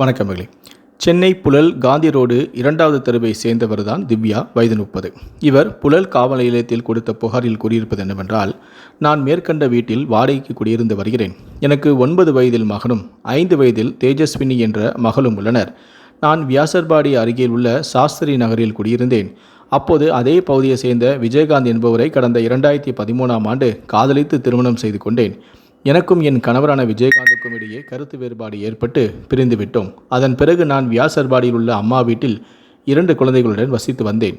வணக்கமகளே Chennai Puzhal Gandhi road இரண்டாவது தெருவை சேர்ந்தவர் தான் திவ்யா வயது முப்பது. இவர் புழல் காவல் நிலையத்தில் கொடுத்த புகாரில் கூறியிருப்பது என்னவென்றால் நான் மேற்கண்ட வீட்டில் வாடகைக்கு குடியிருந்து வருகிறேன். எனக்கு ஒன்பது வயதில் மகனும் ஐந்து வயதில் தேஜஸ்வினி என்ற மகளும் உள்ளனர். நான் வியாசர்பாடி அருகில் உள்ள சாஸ்திரி நகரில் குடியிருந்தேன். அப்போது அதே பகுதியை சேர்ந்த விஜயகாந்த் என்பவரை கடந்த இரண்டாயிரத்தி பதிமூணாம் ஆண்டு காதலித்து திருமணம் செய்து கொண்டேன். எனக்கும் என் கணவரான விஜயகாந்துக்கும் இடையே கருத்து வேறுபாடு ஏற்பட்டு பிரிந்துவிட்டோம். அதன் பிறகு நான் வியாசர்பாடியில் உள்ள அம்மா வீட்டில் இரண்டு குழந்தைகளுடன் வசித்து வந்தேன்.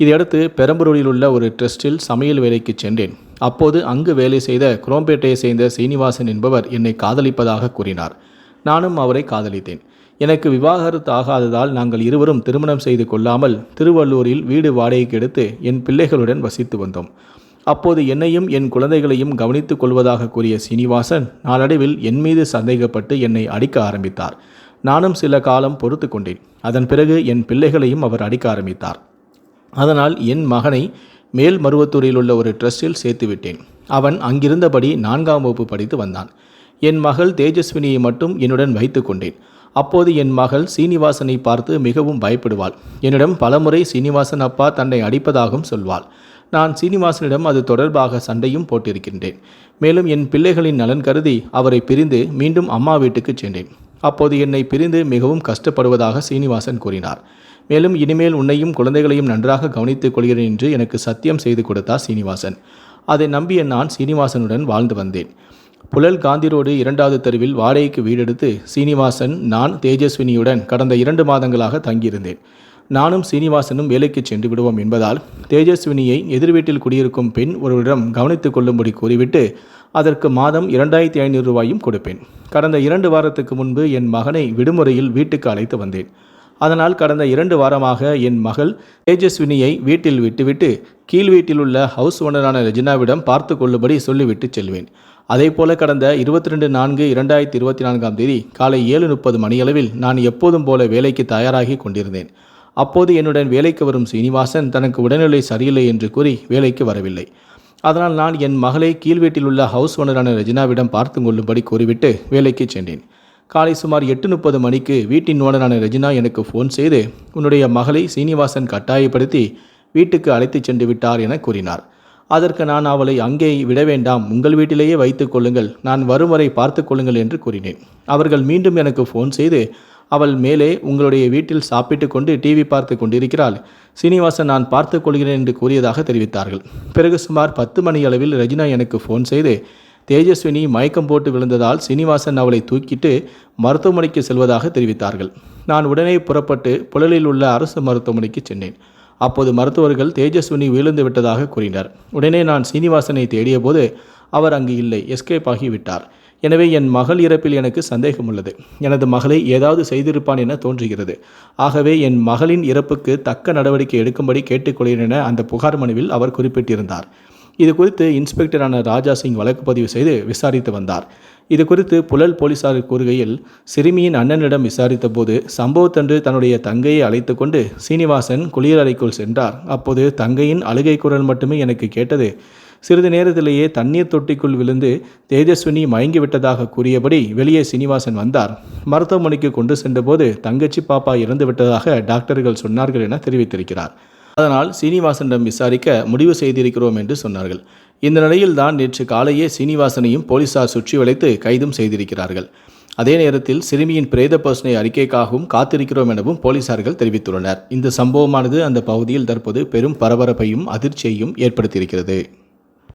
இதையடுத்து பெரம்பலூரில் உள்ள ஒரு ட்ரஸ்டில் சமையல் வேலைக்கு சென்றேன். அப்போது அங்கு வேலை செய்த குரோம்பேட்டையை சேர்ந்த சீனிவாசன் என்பவர் என்னை காதலிப்பதாக கூறினார். நானும் அவரை காதலித்தேன். எனக்கு விவாகரத்து ஆகாததால் நாங்கள் இருவரும் திருமணம் செய்து கொள்ளாமல் திருவள்ளூரில் வீடு வாடகைக்கு எடுத்து என் பிள்ளைகளுடன் வசித்து வந்தோம். அப்போது என்னையும் என் குழந்தைகளையும் கவனித்துக் கொள்வதாக கூறிய சீனிவாசன் நாளடைவில் என் மீது சந்தேகப்பட்டு என்னை அடிக்க ஆரம்பித்தார். நானும் சில காலம் பொறுத்து கொண்டேன். அதன் பிறகு என் பிள்ளைகளையும் அவர் அடிக்க ஆரம்பித்தார். அதனால் என் மகனை மேல் மருவத்தூரில் உள்ள ஒரு ட்ரஸ்டில் சேர்த்துவிட்டேன் அவன் அங்கிருந்தபடி நான்காம் வகுப்பு படித்து வந்தான். என் மகள் தேஜஸ்வினியை மட்டும் என்னுடன் வைத்து கொண்டேன். அப்போது என் மகள் சீனிவாசனை பார்த்து மிகவும் பயப்படுவாள். என்னிடம் பலமுறை சீனிவாசன் அப்பா தன்னை அடிப்பதாகவும் சொல்வாள். நான் சீனிவாசனிடம் அது தொடர்பாக சண்டையும் போட்டிருக்கின்றேன். மேலும் என் பிள்ளைகளின் நலன் கருதி அவரை பிரிந்து மீண்டும் அம்மா வீட்டுக்கு சென்றேன். அப்போது என்னை பிரிந்து மிகவும் கஷ்டப்படுவதாக சீனிவாசன் கூறினார். மேலும் இனிமேல் உன்னையும் குழந்தைகளையும் நன்றாக கவனித்துக் கொள்கிறேன் என்று எனக்கு சத்தியம் செய்து கொடுத்தார் சீனிவாசன். அதை நம்பிய நான் சீனிவாசனுடன் வாழ்ந்து வந்தேன். புழல் காந்தி ரோடு இரண்டாவது தெருவில் வாடகைக்கு வீடெடுத்து சீனிவாசன் நான் தேஜஸ்வினியுடன் கடந்த இரண்டு மாதங்களாக தங்கியிருந்தேன். நானும் சீனிவாசனும் வேலைக்கு சென்று விடுவோம் என்பதால் தேஜஸ்வினியை எதிர் வீட்டில் குடியிருக்கும் பெண் ஒருவரிடம் கவனித்துக் கொள்ளும்படி கூறிவிட்டு அதற்கு மாதம் இரண்டாயிரத்தி ஐநூறு ரூபாயும் கொடுப்பேன். கடந்த இரண்டு வாரத்துக்கு முன்பு என் மகனை விடுமுறையில் வீட்டுக்கு அழைத்து வந்தேன். அதனால் கடந்த இரண்டு வாரமாக என் மகள் தேஜஸ்வினியை வீட்டில் விட்டுவிட்டு கீழ் வீட்டில் உள்ள ஹவுஸ் ஓனரான ரெஜினாவிடம் பார்த்து கொள்ளும்படி சொல்லிவிட்டு செல்வேன். அதேபோல கடந்த இருபத்தி ரெண்டு நான்கு இரண்டாயிரத்தி இருபத்தி நான்காம் தேதி காலை ஏழு முப்பது மணியளவில் நான் எப்போதும் போல வேலைக்கு தயாராகி கொண்டிருந்தேன். அப்போது என்னுடன் வேலைக்கு வரும் சீனிவாசன் தனக்கு உடல்நிலை சரியில்லை என்று கூறி வேலைக்கு வரவில்லை. அதனால் நான் என் மகளை கீழ் வீட்டில் உள்ள ஹவுஸ் ஓனரான ரெஜினாவிடம் பார்த்து கொள்ளும்படி கூறிவிட்டு வேலைக்கு சென்றேன். காலை சுமார் எட்டு முப்பது மணிக்கு வீட்டின் ஓனரான ரெஜினா எனக்கு ஃபோன் செய்து உன்னுடைய மகளை சீனிவாசன் கட்டாயப்படுத்தி வீட்டுக்கு அழைத்துச் சென்று விட்டார் என கூறினார். அதற்கு நான் அவளை அங்கே விட வேண்டாம் உங்கள் வீட்டிலேயே வைத்துக் கொள்ளுங்கள் நான் வரும் வரை பார்த்து கொள்ளுங்கள் என்று கூறினேன். அவர்கள் மீண்டும் எனக்கு ஃபோன் செய்து அவள் மேலே உங்களுடைய வீட்டில் சாப்பிட்டு கொண்டு டிவி பார்த்து கொண்டிருக்கிறாள். சீனிவாசன் நான் பார்த்து கொள்கிறேன் என்று கூறியதாக தெரிவித்தார்கள். பிறகு சுமார் பத்து மணி அளவில் ரஜினா எனக்கு ஃபோன் செய்து தேஜஸ்வினி மயக்கம் போட்டு விழுந்ததால் சீனிவாசன் அவளை தூக்கிட்டு மருத்துவமனைக்கு செல்வதாக தெரிவித்தார்கள். நான் உடனே புறப்பட்டு புழலில் உள்ள அரசு மருத்துவமனைக்கு சென்றேன். அப்போது மருத்துவர்கள் தேஜஸ்வினி விழுந்து விட்டதாக கூறினர். உடனே நான் சீனிவாசனை தேடியபோது அவர் அங்கு இல்லை எஸ்கேப் ஆகிவிட்டார் எனவே என் மகள் இறப்பில் எனக்கு சந்தேகம் உள்ளது எனது மகளை ஏதாவது செய்திருப்பான் என தோன்றுகிறது. ஆகவே என் மகளின் இறப்புக்கு தக்க நடவடிக்கை எடுக்கும்படி கேட்டுக்கொள்கிறேன் என அந்த புகார் மனுவில் அவர் குறிப்பிட்டிருந்தார். இது குறித்து இன்ஸ்பெக்டரான ராஜா சிங் வழக்கு பதிவு செய்து விசாரித்து வந்தார். இது குறித்து புழல் போலீசார் கூறுகையில் சிறுமியின் அண்ணனிடம் விசாரித்த போது சம்பவத்தன்று தன்னுடைய தங்கையை அழைத்து கொண்டு சீனிவாசன் குளியலறைக்குள் சென்றார். அப்போது தங்கையின் அழுகை குரல் மட்டுமே எனக்கு கேட்டது. சிறிது நேரத்திலேயே தண்ணீர் தொட்டிக்குள் விழுந்து தேஜஸ்வினி மயங்கிவிட்டதாக கூறியபடி வெளியே சீனிவாசன் வந்தார். மருத்துவமனைக்கு கொண்டு சென்றபோது தங்கச்சி பாப்பா இறந்து விட்டதாக டாக்டர்கள் சொன்னார்கள் என தெரிவித்திருக்கிறார். அதனால் சீனிவாசனிடம் விசாரிக்க முடிவு செய்திருக்கிறோம் என்று சொன்னார்கள். இந்த நிலையில் தான் நேற்று காலையே சீனிவாசனையும் போலீசார் சுற்றி வளைத்து கைதும் செய்திருக்கிறார்கள். அதே நேரத்தில் சிறுமியின் பிரேத பர்சனை அறிக்கைக்காகவும் காத்திருக்கிறோம் எனவும் போலீசார்கள் தெரிவித்துள்ளனர். இந்த சம்பவமானது அந்த பகுதியில் தற்போது பெரும் பரபரப்பையும் அதிர்ச்சியையும் ஏற்படுத்தியிருக்கிறது.